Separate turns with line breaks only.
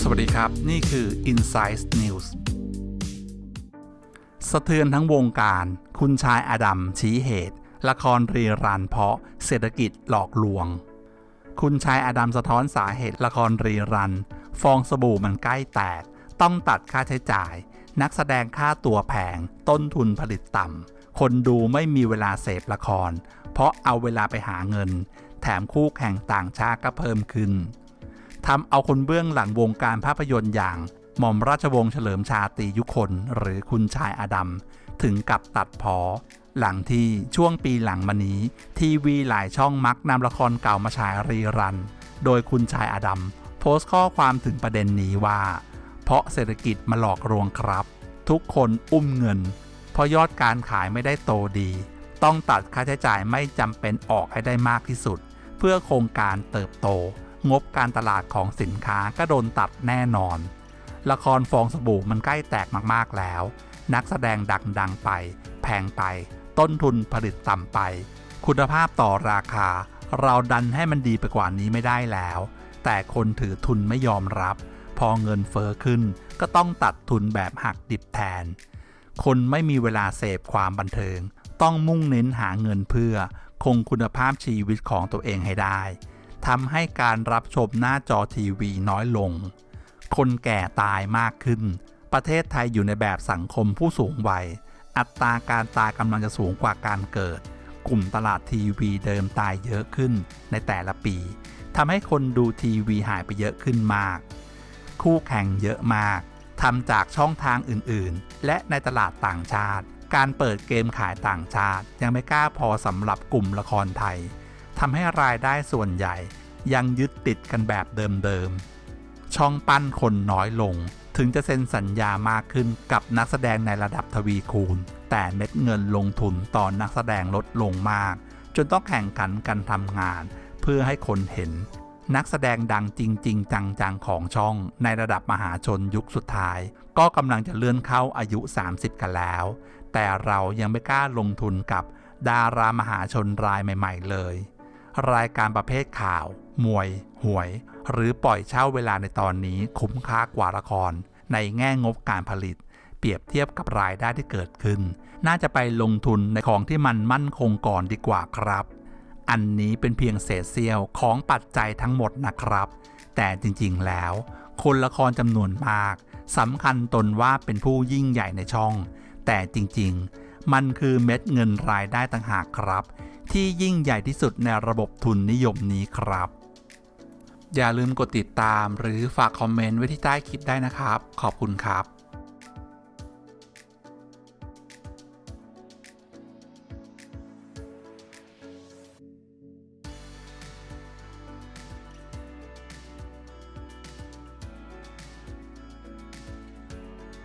สวัสดีครับ นี่คือ Insight News สะเทือนทั้งวงการ คุณชายอดัมชี้เหตุ ละครรีรันเพราะเศรษฐกิจหลอกลวง คุณชายอดัมสะท้อนสาเหตุละครรีรัน ฟองสบู่มันใกล้แตก ต้องตัดค่าใช้จ่าย นักแสดงค่าตัวแพง ต้นทุนผลิตต่ำคนดูไม่มีเวลาเสพละคร เพราะเอาเวลาไปหาเงิน แถมคู่แข่งต่างชาติก็เพิ่มขึ้นทำเอาคนเบื้องหลังวงการภาพยนตร์อย่าง หม่อมราชวงศ์เฉลิมชาตรียุคน หรือคุณชายอดัมถึงกับตัดพอ หลังที่ช่วงปีหลังมานี้ ทีวีหลายช่องมักนำละครเก่ามาฉายรีรัน โดยคุณชายอดัมโพสต์ข้อความถึงประเด็นนี้ว่า เพราะเศรษฐกิจมาหลอกลวงครับ ทุกคนอุ้มเงิน เพราะยอดการขายไม่ได้โตดี ต้องตัดค่าใช้จ่ายไม่จำเป็นออกให้ได้มากที่สุด พื่อโครงการเติบโต งบการตลาดของสินค้าก็โดนตัดแน่นอน ละครฟองสบู่มันใกล้แตกมากๆแล้ว นักแสดงดังๆไป แพงไป ต้นทุนผลิตต่ำไป คุณภาพต่อราคา เราดันให้มันดีไปกว่านี้ไม่ได้แล้ว แต่คนถือทุนไม่ยอมรับ พอเงินเฟอ้อขึ้น ก็ต้องตัดทุนแบบหักดิบแทน คนไม่มีเวลาเสพความบันเทิง ต้องมุ่งเน้นหาเงินเพื่อ คงคุณภาพชีวิตของตัวเองให้ได้ทำให้การรับชมหน้าจอทีวีน้อยลง คนแก่ตายมากขึ้น ประเทศไทยอยู่ในแบบสังคมผู้สูงวัย อัตราการตายกำลังจะสูงกว่าการเกิด กลุ่มตลาดทีวีเดิมตายเยอะขึ้นในแต่ละปีทำให้คนดูทีวีหายไปเยอะขึ้นมาก คู่แข่งเยอะมากทำจากช่องทางอื่นๆ และในตลาดต่างชาติ การเปิดเกมขายต่างชาติ ยังไม่กล้าพอสำหรับกลุ่มละครไทยทำให้รายได้ส่วนใหญ่ ยังยึดติดกันแบบเดิมๆ ช่องปั้นคนน้อยลง ถึงจะเซ็นสัญญามากขึ้นกับนักแสดงในระดับทวีคูณ แต่เม็ดเงินลงทุนต่อนนักแสดงลดลงมาก จนต้องแข่งขันกันทำงาน เพื่อให้คนเห็น นักแสดงดังจริง ๆ จัง ๆ ของช่องในระดับมหาชนยุคสุดท้าย ก็กำลังจะเลื่อนเข้าอายุ 30 กันแล้ว แต่เรายังไม่กล้าลงทุนกับดารามหาชนรายใหม่ ๆ เลย รายการประเภทข่าว มวย หวย หรือปล่อยเช่าเวลาในตอนนี้คุ้มค่ากว่าละคร ในแง่งบการผลิต เปรียบเทียบกับรายได้ที่เกิดขึ้น น่าจะไปลงทุนในของที่มันมั่นคงก่อนดีกว่าครับ อันนี้เป็นเพียงเศษเสี้ยวของปัจจัยทั้งหมดนะครับ แต่จริงๆแล้ว คนละครจำนวนมากสำคัญตนว่าเป็นผู้ยิ่งใหญ่ในช่อง แต่จริงๆ มันคือเม็ดเงินรายได้ต่างหากครับ ที่ยิ่งใหญ่ที่สุดในระบบทุนนิยมนี้ครับ อย่าลืมกดติดตามหรือฝากคอมเมนต์ไว้ที่ใต้คลิปได้นะครับ ขอบคุณครับ